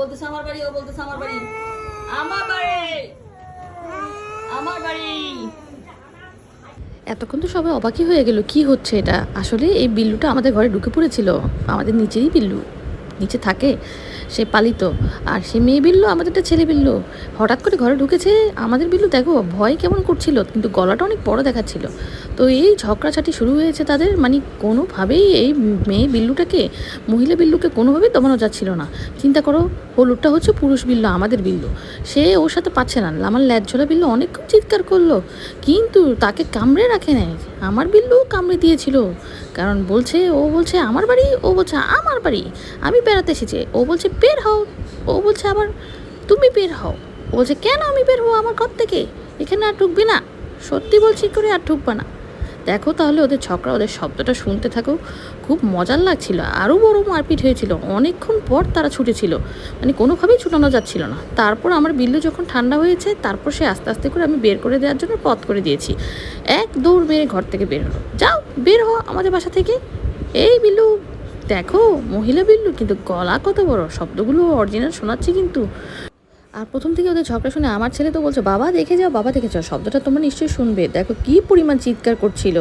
বলতেছে আমার বাড়ি, ও বলতেছে আমার বাড়ি। আমার বাড়ি! আমার বাড়ি! এতক্ষণ তো সবাই অবাকই হয়ে গেল, কি হচ্ছে এটা? আসলে এই বিল্লুটা আমাদের ঘরে ঢুকে পড়েছিল, আমাদের নিচেই বিল্লু, নিচে থাকে। সে পালিত। আর সে মেয়ে বিল্লু আমাদেরটা ছেলে বিল্লু। হঠাৎ করে ঘরে ঢুকেছে, আমাদের বিল্লু, দেখো, ভয় কেমন করছিল, কিন্তু গলাটা অনেক বড় দেখাচ্ছিল। তো এই ঝগড়াঝাটি শুরু হয়েছে তাদের মানে কোনোভাবেই এই মেয়ে বিল্লুটাকে, মহিলা বিল্লুকে কোনোভাবেই দমানো যাচ্ছিল না। চিন্তা করো, হলুদটা হচ্ছে পুরুষ বিল্লু, আমাদের বিল্লু। সে ওর সাথে পাচ্ছে না, আমার ল্যাজঝোলা বিল্লু অনেকক্ষণ চিৎকার করল। কিন্তু তাকে কামড়ে রাখে নেয় আমার বিল্লু কামড়ে দিয়েছিল। কারণ বলছে, ও বলছে, আমার বাড়ি, ও বলছে, আমার বাড়ি, আমি বেড়াতে এসেছি। ও বলছে বের হও। ও বলছে, আবার তুমি বের হও। ও বলছে, কেন আমি বের হব আমার ঘর থেকে? এখানে আর ঢুকবি না। সত্যি বলছি করে আর ঢুকবা না? দেখো তাহলে ওদের ছকরা ওদের শব্দটা শুনতে থাকো। খুব মজার লাগছিল আরও বড় মারপিট হয়েছিল। অনেকক্ষণ পর তারা ছুটেছিল। মানে কোনোভাবেই ছুটানো যাচ্ছিল না। তারপর আমার বিল্লু যখন ঠান্ডা হয়েছে, তারপর সে আস্তে আস্তে করে আমি বের করে দেওয়ার জন্য পথ করে দিয়েছি। এক দৌড় মেরে ঘর থেকে বের হলো। যাও, বের হও আমাদের বাসা থেকে। এই বিল্লু দেখো, মহিলা বিল্লু, কিন্তু গলা কত বড়? শব্দগুলো অরিজিনাল শোনাচ্ছে কিন্তু। আর প্রথম থেকে ওদের ঝগড়া শুনে আমার ছেলে তো বলছে, বাবা, দেখে যাও, বাবা, দেখে যাও, শব্দটা তোমরা নিশ্চয়ই শুনবে। দেখো, কি পরিমাণ চিৎকার করছিল।